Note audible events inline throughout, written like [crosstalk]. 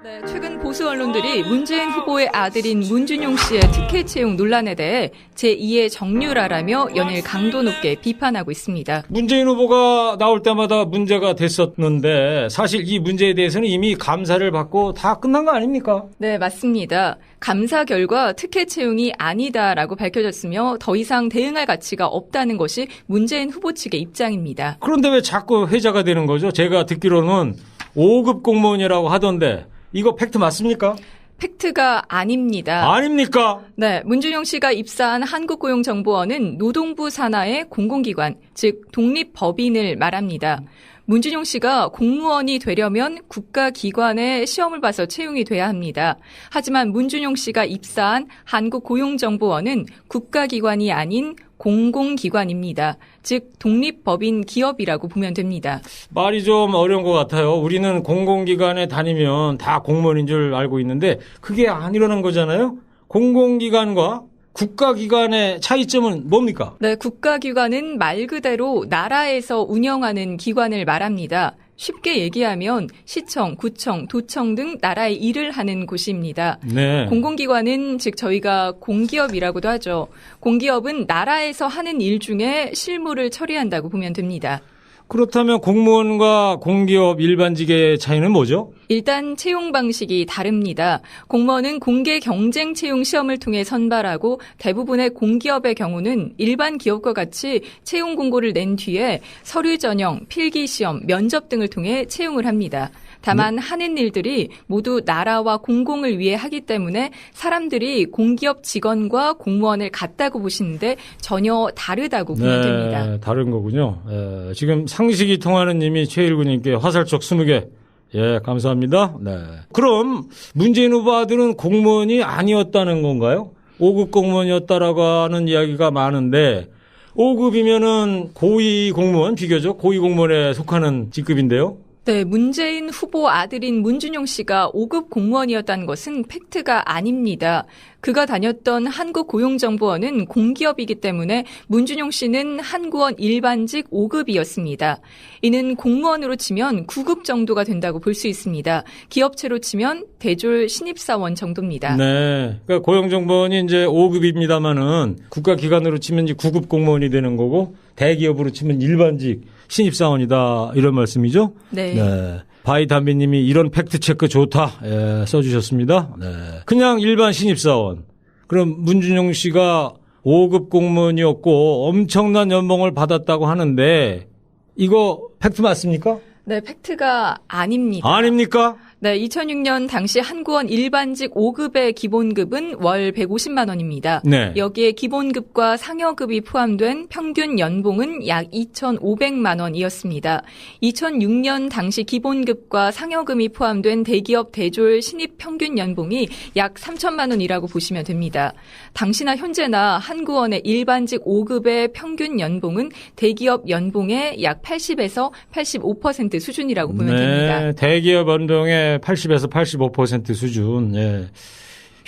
네, 최근 보수 언론들이 문재인 후보의 아들인 문준용 씨의 특혜 채용 논란에 대해 제2의 정유라라며 연일 강도 높게 비판하고 있습니다. 문재인 후보가 나올 때마다 문제가 됐었는데 사실 이 문제에 대해서는 이미 감사를 받고 다 끝난 거 아닙니까? 네, 맞습니다. 감사 결과 특혜 채용이 아니다라고 밝혀졌으며 더 이상 대응할 가치가 없다는 것이 문재인 후보 측의 입장입니다. 그런데 왜 자꾸 회자가 되는 거죠? 제가 듣기로는 5급 공무원이라고 하던데 이거 팩트 맞습니까? 팩트가 아닙니다. 아닙니까? 네, 문준용 씨가 입사한 한국고용정보원은 노동부 산하의 공공기관, 즉 독립법인을 말합니다. 문준용 씨가 공무원이 되려면 국가기관에 시험을 봐서 채용이 돼야 합니다. 하지만 문준용 씨가 입사한 한국고용정보원은 국가기관이 아닌 공공기관입니다. 즉 독립법인 기업이라고 보면 됩니다. 말이 좀 어려운 것 같아요. 우리는 공공기관에 다니면 다 공무원인 줄 알고 있는데 그게 아니라는 거잖아요. 공공기관과 국가기관의 차이점은 뭡니까? 네, 국가기관은 말 그대로 나라에서 운영하는 기관을 말합니다. 쉽게 얘기하면 시청, 구청, 도청 등 나라의 일을 하는 곳입니다. 네. 공공기관은 즉 저희가 공기업이라고도 하죠. 공기업은 나라에서 하는 일 중에 실무를 처리한다고 보면 됩니다. 그렇다면 공무원과 공기업 일반직의 차이는 뭐죠? 일단 채용 방식이 다릅니다. 공무원은 공개 경쟁 채용 시험을 통해 선발하고 대부분의 공기업의 경우는 일반 기업과 같이 채용 공고를 낸 뒤에 서류 전형, 필기 시험, 면접 등을 통해 채용을 합니다. 다만 하는 일들이 모두 나라와 공공을 위해 하기 때문에 사람들이 공기업 직원과 공무원을 같다고 보시는데 전혀 다르다고 보면 됩니다. 네, 다른 거군요. 예, 지금 상식이 통하는 님이 최일구님께 화살촉 20개. 예, 감사합니다. 네. 그럼 문재인 후보 아들은 공무원이 아니었다는 건가요? 5급 공무원이었다라고 하는 이야기가 많은데 5급이면은 고위 공무원, 비교적 고위 공무원에 속하는 직급인데요. 네, 문재인 후보 아들인 문준용 씨가 5급 공무원이었다는 것은 팩트가 아닙니다. 그가 다녔던 한국고용정보원은 공기업이기 때문에 문준용 씨는 한구원 일반직 5급이었습니다. 이는 공무원으로 치면 9급 정도가 된다고 볼 수 있습니다. 기업체로 치면 대졸 신입사원 정도입니다. 네. 그러니까 고용정보원이 이제 5급입니다만은 국가기관으로 치면 이제 9급 공무원이 되는 거고 대기업으로 치면 일반직 신입사원이다 이런 말씀이죠? 네. 네. 바이담비님이 이런 팩트체크 좋다 예, 써주셨습니다. 네. 그냥 일반 신입사원. 그럼 문준용 씨가 5급 공무원이었고 엄청난 연봉을 받았다고 하는데 이거 팩트 맞습니까? 네, 팩트가 아닙니다. 아닙니까? 네, 2006년 당시 한구원 일반직 5급의 기본급은 월 150만 원입니다. 네. 여기에 기본급과 상여급이 포함된 평균 연봉은 약 2,500만 원이었습니다. 2006년 당시 기본급과 상여금이 포함된 대기업 대졸 신입 평균 연봉이 약 3천만 원이라고 보시면 됩니다. 당시나 현재나 한구원의 일반직 5급의 평균 연봉은 대기업 연봉의 약 80에서 85% 수준이라고 보면 됩니다. 네, 대기업 연봉의 80에서 85% 수준. 예.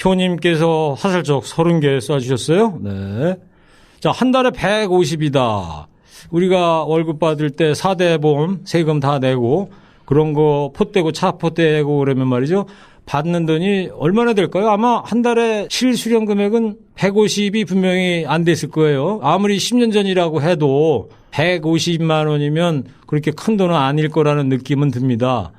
효님께서 화살적 30개 쏴주셨어요. 네. 자, 한 달에 150이다. 우리가 월급 받을 때 4대 보험, 세금 다 내고, 그런 거 포떼고 차 포떼고 그러면 말이죠. 받는 돈이 얼마나 될까요? 아마 한 달에 실수령 금액은 150이 분명히 안 됐을 거예요. 아무리 10년 전이라고 해도 150만 원이면 그렇게 큰 돈은 아닐 거라는 느낌은 듭니다.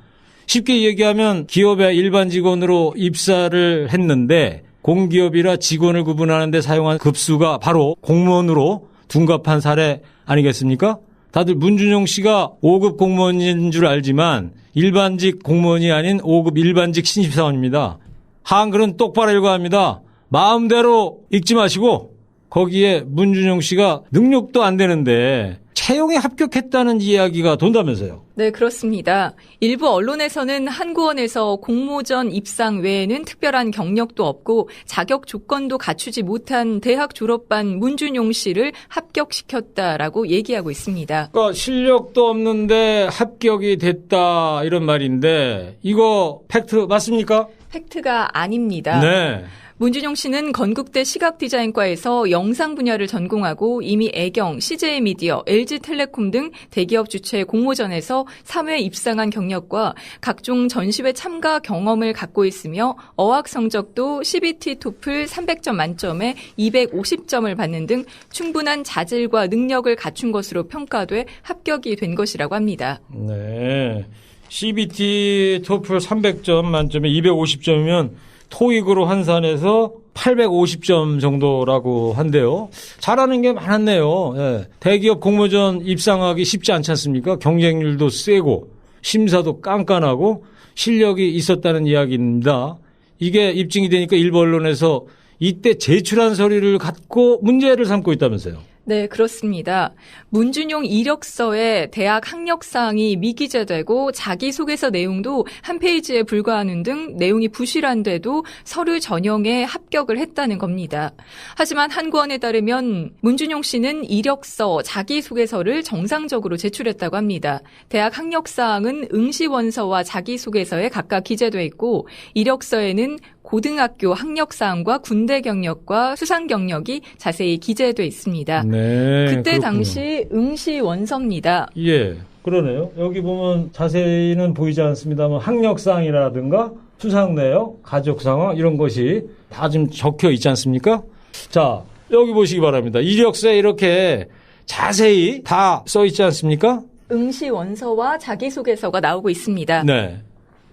쉽게 얘기하면 기업의 일반 직원으로 입사를 했는데 공기업이라 직원을 구분하는데 사용한 급수가 바로 공무원으로 둔갑한 사례 아니겠습니까? 다들 문준용 씨가 5급 공무원인 줄 알지만 일반직 공무원이 아닌 5급 일반직 신입사원입니다. 한글은 똑바로 읽어야 합니다. 마음대로 읽지 마시고 거기에 문준용 씨가 능력도 안 되는데 채용에 합격했다는 이야기가 돈다면서요. 네, 그렇습니다. 일부 언론에서는 한구원에서 공모전 입상 외에는 특별한 경력도 없고 자격 조건도 갖추지 못한 대학 졸업반 문준용 씨를 합격시켰다라고 얘기하고 있습니다. 그러니까 실력도 없는데 합격이 됐다 이런 말인데 이거 팩트 맞습니까? 팩트가 아닙니다. 네. 문준용 씨는 건국대 시각디자인과에서 영상 분야를 전공하고 이미 애경, CJ미디어, LG텔레콤 등 대기업 주최 공모전에서 3회 입상한 경력과 각종 전시회 참가 경험을 갖고 있으며 어학 성적도 CBT 토플 300점 만점에 250점을 받는 등 충분한 자질과 능력을 갖춘 것으로 평가돼 합격이 된 것이라고 합니다. 네. CBT 토플 300점 만점에 250점이면 토익으로 환산해서 850점 정도라고 한데요. 잘하는 게 많았네요. 예. 대기업 공모전 입상하기 쉽지 않지 않습니까? 경쟁률도 세고 심사도 깐깐하고 실력이 있었다는 이야기입니다. 이게 입증이 되니까 일부 언론에서 이때 제출한 서류를 갖고 문제를 삼고 있다면서요. 네, 그렇습니다. 문준용 이력서에 대학 학력사항이 미기재되고 자기소개서 내용도 한 페이지에 불과하는 등 내용이 부실한데도 서류 전형에 합격을 했다는 겁니다. 하지만 한구원에 따르면 문준용 씨는 이력서, 자기소개서를 정상적으로 제출했다고 합니다. 대학 학력사항은 응시원서와 자기소개서에 각각 기재돼 있고 이력서에는 고등학교 학력 사항과 군대 경력과 수상 경력이 자세히 기재돼 있습니다. 네. 그때 그렇군요. 당시 응시 원서입니다. 예, 그러네요. 여기 보면 자세히는 보이지 않습니다만 학력사항이라든가 수상 내역, 가족 상황 이런 것이 다 지금 적혀 있지 않습니까? 자, 여기 보시기 바랍니다. 이력서에 이렇게 자세히 다 써 있지 않습니까? 응시 원서와 자기소개서가 나오고 있습니다. 네.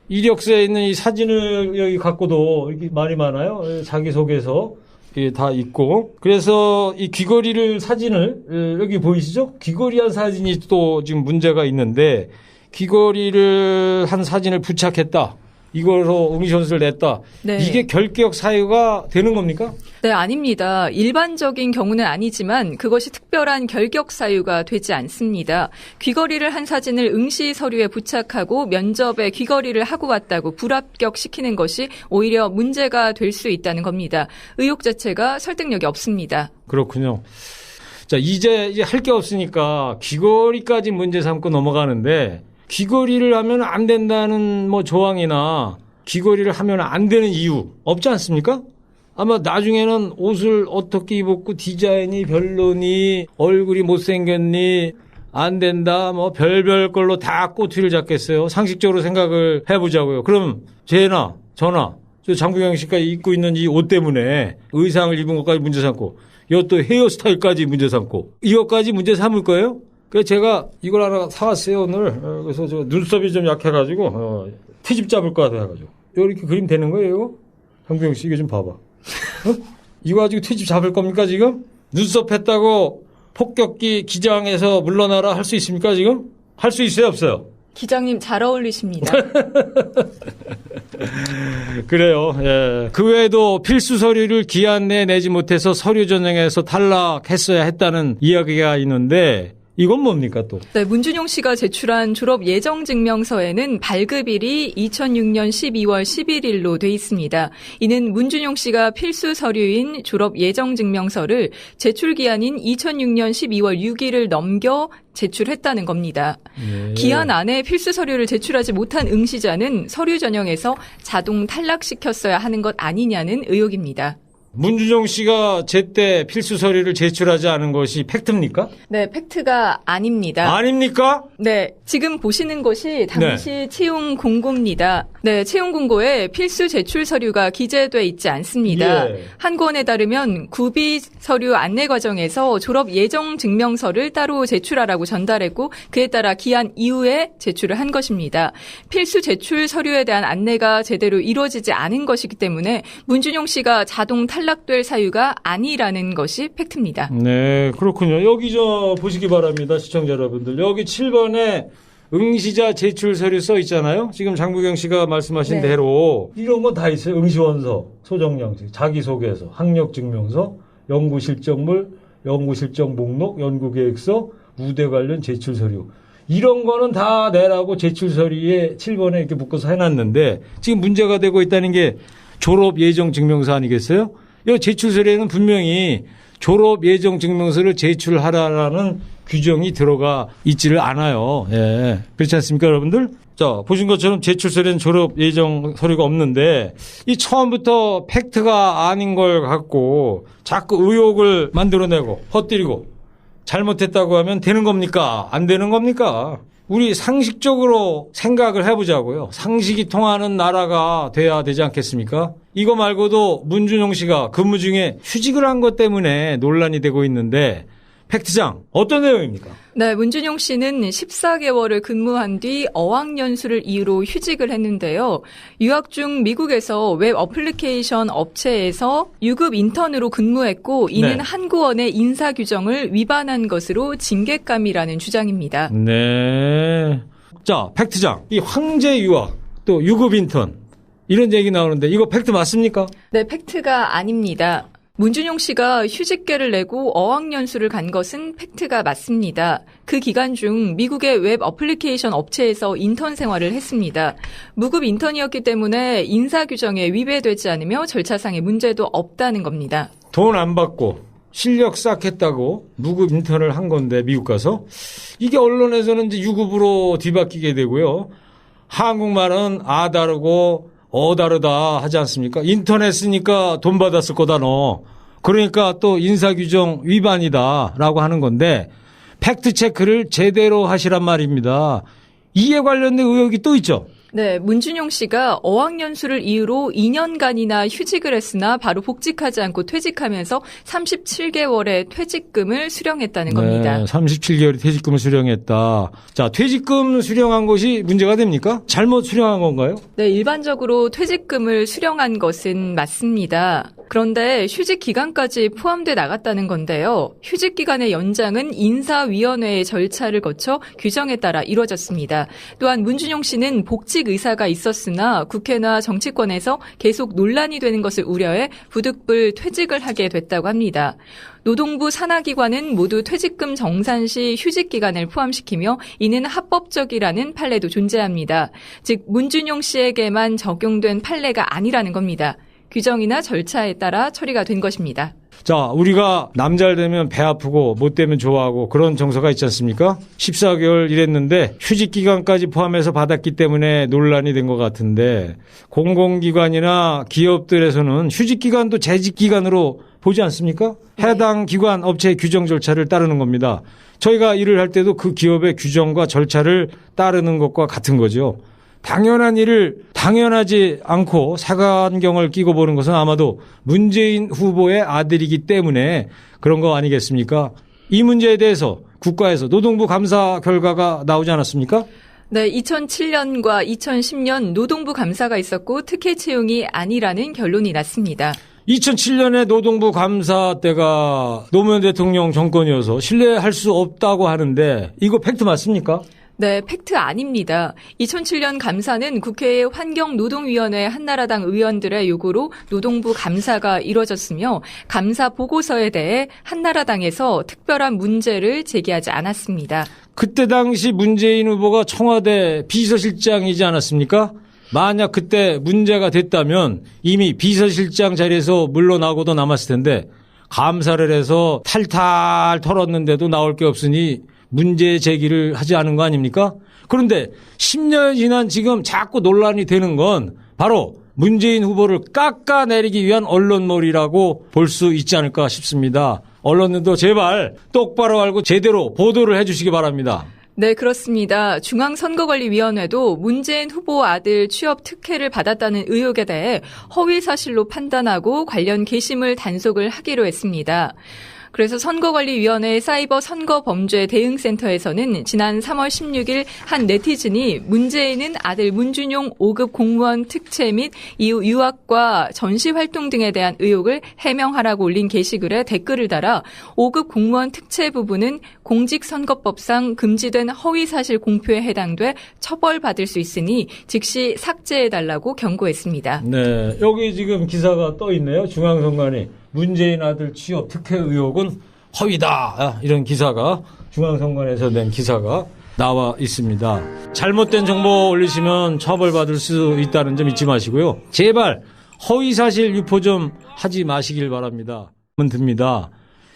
이력서에 있는 이 사진을 여기 갖고도 이렇게 말이 많아요. 예, 자기소개서 다 있고. 그래서 이 귀걸이를 사진을 예, 여기 보이시죠? 귀걸이한 사진이 또 지금 문제가 있는데 귀걸이를 한 사진을 부착했다. 이걸로 응시원서를 냈다. 네. 이게 결격 사유가 되는 겁니까? 네, 아닙니다. 일반적인 경우는 아니지만 그것이 특별한 결격 사유가 되지 않습니다. 귀걸이를 한 사진을 응시 서류에 부착하고 면접에 귀걸이를 하고 왔다고 불합격시키는 것이 오히려 문제가 될 수 있다는 겁니다. 의혹 자체가 설득력이 없습니다. 그렇군요. 자, 이제, 이제 할 게 없으니까 귀걸이까지 문제 삼고 넘어가는데 귀걸이를 하면 안 된다는 뭐 조항이나 귀걸이를 하면 안 되는 이유 없지 않습니까? 아마 나중에는 옷을 어떻게 입었고 디자인이 별로니 얼굴이 못생겼니 안 된다 뭐 별별 걸로 다 꼬투리를 잡겠어요. 상식적으로 생각을 해보자고요. 그럼 쟤나 저나 저 장구경 씨가 입고 있는 이 옷 때문에 의상을 입은 것까지 문제 삼고 이것도 헤어스타일까지 문제 삼고 이것까지 문제 삼을 거예요? 그래서 제가 이걸 하나 사왔어요 오늘 어, 그래서 저 눈썹이 좀 약해가지고 어, 트집 잡을 것 같아 가지고 이렇게 그림 되는 거예요? 장구경 씨 이거 좀 봐봐 어? 이거 가지고 트집 잡을 겁니까 지금? 눈썹 했다고 폭격기 기장에서 물러나라 할 수 있습니까 지금? 할 수 있어요 없어요? 기장님 잘 어울리십니다. [laughs] 그래요. 예. 그 외에도 필수 서류를 기한 내에 내지 못해서 서류 전형에서 탈락했어야 했다는 이야기가 있는데 이건 뭡니까 또? 네, 문준용 씨가 제출한 졸업 예정 증명서에는 발급일이 2006년 12월 11일로 돼 있습니다. 이는 문준용 씨가 필수 서류인 졸업 예정 증명서를 제출 기한인 2006년 12월 6일을 넘겨 제출했다는 겁니다. 예. 기한 안에 필수 서류를 제출하지 못한 응시자는 서류 전형에서 자동 탈락시켰어야 하는 것 아니냐는 의혹입니다. 문준용 씨가 제때 필수 서류를 제출하지 않은 것이 팩트입니까? 네, 팩트가 아닙니다. 아닙니까? 네, 지금 보시는 것이 당시 채용 공고입니다. 네, 채용 공고에 필수 제출 서류가 기재돼 있지 않습니다. 예. 한 권에 따르면 구비 서류 안내 과정에서 졸업 예정 증명서를 따로 제출하라고 전달했고 그에 따라 기한 이후에 제출을 한 것입니다. 필수 제출 서류에 대한 안내가 제대로 이루어지지 않은 것이기 때문에 문준용 씨가 자동 탈 락될 사유가 아니라는 것이 팩트입니다. 네, 그렇군요. 여기 저 보시기 바랍니다. 시청자 여러분들. 여기 7번에 응시자 제출 서류 써 있잖아요. 지금 장부경 씨가 말씀하신 네. 대로 이런 거다 있어요. 응시원서, 소정양식, 자기소개서, 학력증명서, 연구실적물, 연구실적 목록, 연구계획서, 우대 관련 제출 서류. 이런 거는 다 내라고 제출 서류에 7번에 이렇게 묶어서 해놨는데 지금 문제가 되고 있다는 게 졸업 예정 증명서 아니겠어요? 이 제출 서류에는 분명히 졸업 예정 증명서를 제출하라라는 규정이 들어가 있지를 않아요. 예. 그렇지 않습니까, 여러분들? 자, 보신 것처럼 제출서에는 졸업 예정 서류가 없는데 이 처음부터 팩트가 아닌 걸 갖고 자꾸 의혹을 만들어내고 헛들이고 잘못했다고 하면 되는 겁니까? 안 되는 겁니까? 우리 상식적으로 생각을 해보자고요. 상식이 통하는 나라가 돼야 되지 않겠습니까? 이거 말고도 문준용 씨가 근무 중에 휴직을 한 것 때문에 논란이 되고 있는데 팩트장 어떤 내용입니까? 네, 문준용 씨는 14개월을 근무한 뒤 어학연수를 이유로 휴직을 했는데요. 유학 중 미국에서 웹 어플리케이션 업체에서 유급 인턴으로 근무했고 이는 네. 한국원의 인사 규정을 위반한 것으로 징계감이라는 주장입니다. 네. 자, 팩트장. 이 황제 유학, 또 유급 인턴. 이런 얘기 나오는데 이거 팩트 맞습니까? 네, 팩트가 아닙니다. 문준용 씨가 휴직계를 내고 어학연수를 간 것은 팩트가 맞습니다. 그 기간 중 미국의 웹 어플리케이션 업체에서 인턴 생활을 했습니다. 무급 인턴이었기 때문에 인사 규정에 위배되지 않으며 절차상의 문제도 없다는 겁니다. 돈 안 받고 실력 싹 했다고 무급 인턴을 한 건데 미국 가서 이게 언론에서는 이제 유급으로 뒤바뀌게 되고요. 한국말은 아 다르고 어 다르다 하지 않습니까? 인터넷 쓰니까 돈 받았을 거다 너. 그러니까 또 인사규정 위반이다라고 하는 건데 팩트 체크를 제대로 하시란 말입니다. 이에 관련된 의혹이 또 있죠. 네, 문준용 씨가 어학연수를 이유로 2년간이나 휴직을 했으나 바로 복직하지 않고 퇴직하면서 37개월의 퇴직금을 수령했다는 겁니다. 네, 37개월의 퇴직금을 수령했다. 자, 퇴직금 수령한 것이 문제가 됩니까? 잘못 수령한 건가요? 네, 일반적으로 퇴직금을 수령한 것은 맞습니다. 그런데 휴직 기간까지 포함돼 나갔다는 건데요. 휴직 기간의 연장은 인사위원회의 절차를 거쳐 규정에 따라 이루어졌습니다. 또한 문준용 씨는 복직 의사가 있었으나 국회나 정치권에서 계속 논란이 되는 것을 우려해 부득불 퇴직을 하게 됐다고 합니다. 노동부 산하기관은 모두 퇴직금 정산 시 휴직 기간을 포함시키며 이는 합법적이라는 판례도 존재합니다. 즉 문준용 씨에게만 적용된 판례가 아니라는 겁니다. 규정이나 절차에 따라 처리가 된 것입니다. 자, 우리가 남잘 되면 배 아프고 못 되면 좋아하고 그런 정서가 있지 않습니까? 14개월 일했는데 휴직 기간까지 포함해서 받았기 때문에 논란이 된 것 같은데 공공기관이나 기업들에서는 휴직 기간도 재직 기간으로 보지 않습니까? 해당 기관 업체의 규정 절차를 따르는 겁니다. 저희가 일을 할 때도 그 기업의 규정과 절차를 따르는 것과 같은 거죠. 당연한 일을 당연하지 않고 사관경을 끼고 보는 것은 아마도 문재인 후보의 아들이기 때문에 그런 거 아니겠습니까? 이 문제에 대해서 국가에서 노동부 감사 결과가 나오지 않았습니까? 네, 2007년과 2010년 노동부 감사가 있었고 특혜 채용이 아니라는 결론이 났습니다. 2007년에 노동부 감사 때가 노무현 대통령 정권이어서 신뢰할 수 없다고 하는데 이거 팩트 맞습니까? 네, 팩트 아닙니다. 2007년 감사는 국회의 환경노동위원회 한나라당 의원들의 요구로 노동부 감사가 이뤄졌으며 감사 보고서에 대해 한나라당에서 특별한 문제를 제기하지 않았습니다. 그때 당시 문재인 후보가 청와대 비서실장이지 않았습니까? 만약 그때 문제가 됐다면 이미 비서실장 자리에서 물러나고도 남았을 텐데 감사를 해서 탈탈 털었는데도 나올 게 없으니 문제 제기를 하지 않은 거 아닙니까? 그런데 10년 지난 지금 자꾸 논란이 되는 건 바로 문재인 후보를 깎아내리기 위한 언론몰이라고 볼 수 있지 않을까 싶습니다. 언론들도 제발 똑바로 알고 제대로 보도를 해주시기 바랍니다. 네, 그렇습니다. 중앙선거관리위원회도 문재인 후보 아들 취업 특혜를 받았다는 의혹에 대해 허위 사실로 판단하고 관련 게시물 단속을 하기로 했습니다. 그래서 선거관리위원회 사이버 선거 범죄 대응센터에서는 지난 3월 16일 한 네티즌이 문재인은 아들 문준용 5급 공무원 특채 및 이후 유학과 전시 활동 등에 대한 의혹을 해명하라고 올린 게시글에 댓글을 달아 5급 공무원 특채 부분은 공직선거법상 금지된 허위사실 공표에 해당돼 처벌받을 수 있으니 즉시 삭제해달라고 경고했습니다. 네, 여기 지금 기사가 떠 있네요. 중앙선관위 문재인 아들 취업 특혜 의혹은 허위다. 아, 이런 기사가 중앙선관위에서 낸 기사가 나와 있습니다. 잘못된 정보 올리시면 처벌받을 수 있다는 점 잊지 마시고요. 제발 허위사실 유포 좀 하지 마시길 바랍니다. 듭니다.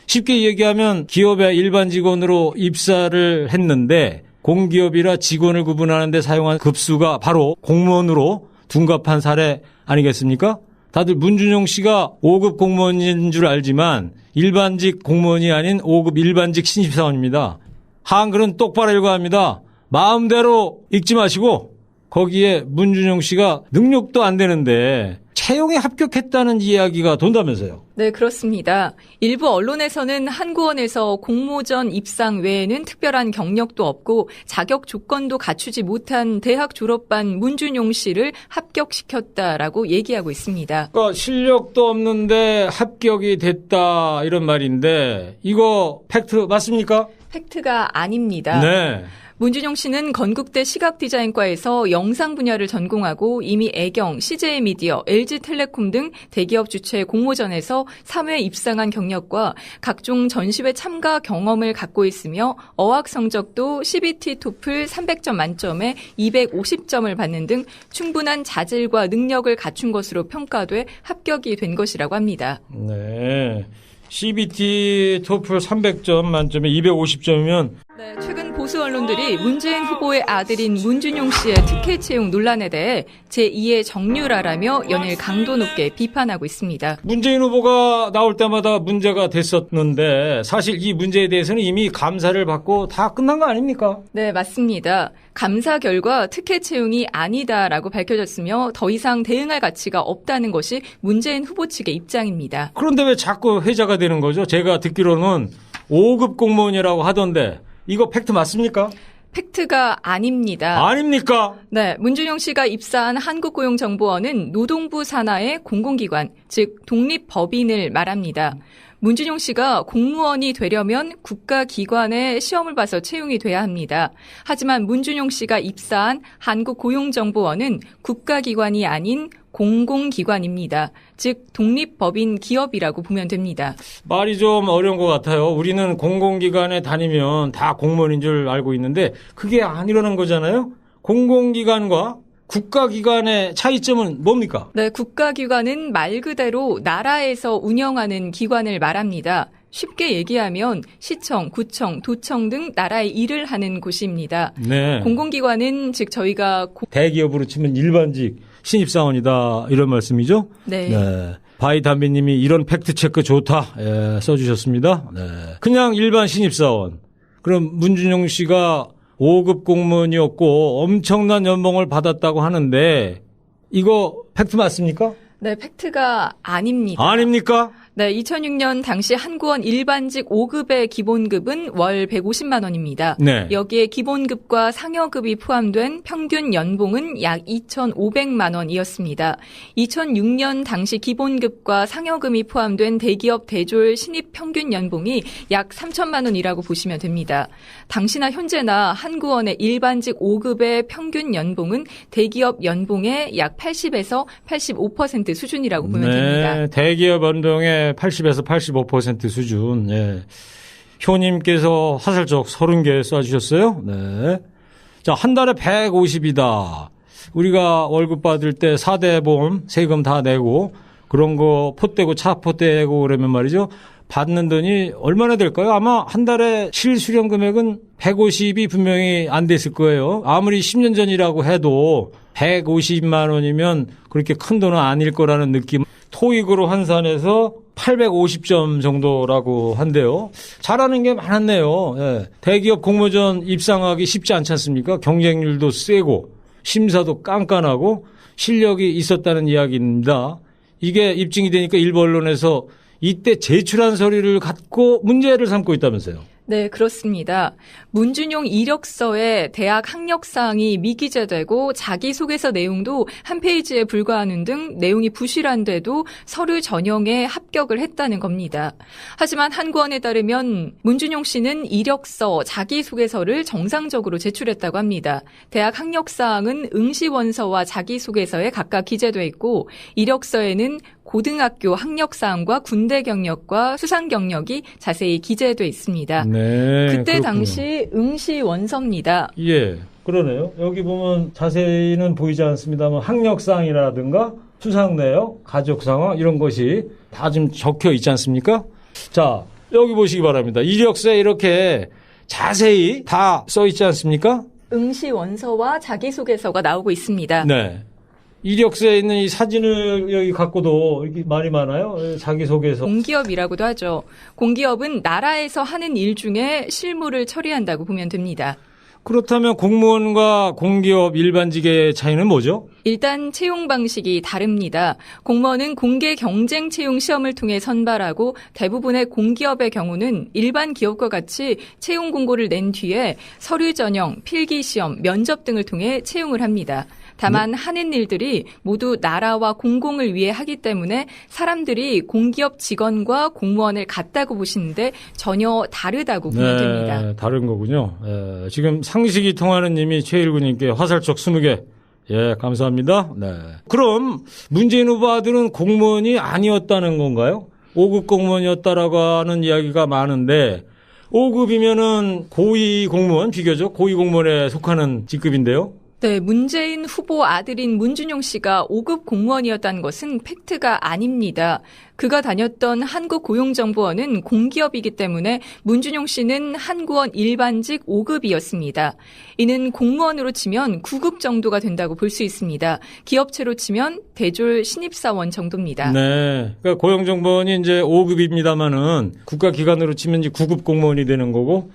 쉽게 얘기하면 기업의 일반 직원으로 입사를 했는데 공기업이라 직원을 구분하는데 사용한 급수가 바로 공무원으로 둔갑한 사례 아니겠습니까? 다들 문준용 씨가 5급 공무원인 줄 알지만 일반직 공무원이 아닌 5급 일반직 신입사원입니다. 한글은 똑바로 읽어야 합니다. 마음대로 읽지 마시고 거기에 문준용 씨가 능력도 안 되는데 채용에 합격했다는 이야기가 돈다면서요. 네, 그렇습니다. 일부 언론에서는 한구원에서 공모전 입상 외에는 특별한 경력도 없고 자격 조건도 갖추지 못한 대학 졸업반 문준용 씨를 합격시켰다라고 얘기하고 있습니다. 그러니까 실력도 없는데 합격이 됐다 이런 말인데 이거 팩트 맞습니까? 팩트가 아닙니다. 네. 문준용 씨는 건국대 시각디자인과에서 영상 분야를 전공하고 이미 애경, CJ미디어, LG텔레콤 등 대기업 주최 공모전에서 3회 입상한 경력과 각종 전시회 참가 경험을 갖고 있으며 어학 성적도 CBT 토플 300점 만점에 250점을 받는 등 충분한 자질과 능력을 갖춘 것으로 평가돼 합격이 된 것이라고 합니다. 네. CBT 토플 300점 만점에 250점이면 네, 최근 보수 언론들이 문재인 후보의 아들인 문준용 씨의 특혜 채용 논란에 대해 제2의 정유라라며 연일 강도 높게 비판하고 있습니다. 문재인 후보가 나올 때마다 문제가 됐었는데 사실 이 문제에 대해서는 이미 감사를 받고 다 끝난 거 아닙니까? 네, 맞습니다. 감사 결과 특혜 채용이 아니다라고 밝혀졌으며 더 이상 대응할 가치가 없다는 것이 문재인 후보 측의 입장입니다. 그런데 왜 자꾸 회자가 되는 거죠? 제가 듣기로는 5급 공무원이라고 하던데 이거 팩트 맞습니까? 팩트가 아닙니다. 아닙니까? 네, 문준용 씨가 입사한 한국고용정보원은 노동부 산하의 공공기관, 즉 독립법인을 말합니다. 문준용 씨가 공무원이 되려면 국가기관에 시험을 봐서 채용이 돼야 합니다. 하지만 문준용 씨가 입사한 한국고용정보원은 국가기관이 아닌 공공기관입니다. 즉 독립법인 기업이라고 보면 됩니다. 말이 좀 어려운 것 같아요. 우리는 공공기관에 다니면 다 공무원인 줄 알고 있는데 그게 아니라는 거잖아요. 공공기관과 국가기관의 차이점은 뭡니까? 네, 국가기관은 말 그대로 나라에서 운영하는 기관을 말합니다. 쉽게 얘기하면 시청, 구청, 도청 등 나라의 일을 하는 곳입니다. 네. 공공기관은 즉 저희가 고- 대기업으로 치면 일반직 신입사원이다 이런 말씀이죠? 네. 바이 담비님이 이런 팩트 체크 좋다 예, 써주셨습니다. 네. 그냥 일반 신입사원. 그럼 문준용 씨가 5급 공무원이었고 엄청난 연봉을 받았다고 하는데 이거 팩트 맞습니까? 네, 팩트가 아닙니다. 아닙니까? 네, 2006년 당시 한구원 일반직 5급의 기본급은 월 150만 원입니다. 네. 여기에 기본급과 상여급이 포함된 평균 연봉은 약 2,500만 원이었습니다. 2006년 당시 기본급과 상여금이 포함된 대기업 대졸 신입 평균 연봉이 약 3천만 원이라고 보시면 됩니다. 당시나 현재나 한구원의 일반직 5급의 평균 연봉은 대기업 연봉의 약 80에서 85% 수준이라고 보면 됩니다. 네, 대기업 연봉의 80에서 85% 수준. 예. 효님께서 화살적 30개 쏴주셨어요. 네. 자, 한 달에 150이다. 우리가 월급 받을 때 4대 보험, 세금 다 내고, 그런 거 포떼고 차 포떼고 그러면 말이죠. 받는 돈이 얼마나 될까요? 아마 한 달에 실수령 금액은 150이 분명히 안 됐을 거예요. 아무리 10년 전이라고 해도 150만 원이면 그렇게 큰 돈은 아닐 거라는 느낌. 토익으로 환산해서 850점 정도라고 한대요. 잘하는 게 많았네요. 예. 대기업 공모전 입상하기 쉽지 않지 않습니까? 경쟁률도 세고 심사도 깐깐하고 실력이 있었다는 이야기입니다. 이게 입증이 되니까 일부 언론에서 이때 제출한 서류를 갖고 문제를 삼고 있다면서요. 네, 그렇습니다. 문준용 이력서에 대학 학력사항이 미기재되고 자기소개서 내용도 한 페이지에 불과하는 등 내용이 부실한데도 서류 전형에 합격을 했다는 겁니다. 하지만 한구원에 따르면 문준용 씨는 이력서, 자기소개서를 정상적으로 제출했다고 합니다. 대학 학력사항은 응시원서와 자기소개서에 각각 기재돼 있고 이력서에는 고등학교 학력 사항과 군대 경력과 수상 경력이 자세히 기재돼 있습니다. 네. 그때 그렇군요. 당시 응시 원서입니다. 예, 그러네요. 여기 보면 자세히는 보이지 않습니다만 학력사항이라든가 수상 내역, 가족 상황 이런 것이 다 지금 적혀 있지 않습니까? 자, 여기 보시기 바랍니다. 이력서에 이렇게 자세히 다 써 있지 않습니까? 응시 원서와 자기소개서가 나오고 있습니다. 네. 이력서에 있는 이 사진을 여기 갖고도 이렇게 말이 많아요. 예, 자기소개서. 공기업이라고도 하죠. 공기업은 나라에서 하는 일 중에 실무를 처리한다고 보면 됩니다. 그렇다면 공무원과 공기업 일반직의 차이는 뭐죠? 일단 채용 방식이 다릅니다. 공무원은 공개 경쟁 채용 시험을 통해 선발하고 대부분의 공기업의 경우는 일반 기업과 같이 채용 공고를 낸 뒤에 서류 전형, 필기 시험, 면접 등을 통해 채용을 합니다. 다만 하는 일들이 모두 나라와 공공을 위해 하기 때문에 사람들이 공기업 직원과 공무원을 같다고 보시는데 전혀 다르다고 보면 됩니다. 네, 다른 거군요. 예, 지금 상식이 통하는 님이 최일구님께 화살촉 20개. 예, 감사합니다. 네. 그럼 문재인 후보 아들은 공무원이 아니었다는 건가요? 5급 공무원이었다라고 하는 이야기가 많은데 5급이면은 고위 공무원, 비교적 고위 공무원에 속하는 직급인데요. 네, 문재인 후보 아들인 문준용 씨가 5급 공무원이었다는 것은 팩트가 아닙니다. 그가 다녔던 한국고용정보원은 공기업이기 때문에 문준용 씨는 한구원 일반직 5급이었습니다. 이는 공무원으로 치면 9급 정도가 된다고 볼 수 있습니다. 기업체로 치면 대졸 신입사원 정도입니다. 네. 그러니까 고용정보원이 이제 5급입니다만은 국가기관으로 치면 이제 9급 공무원이 되는 거고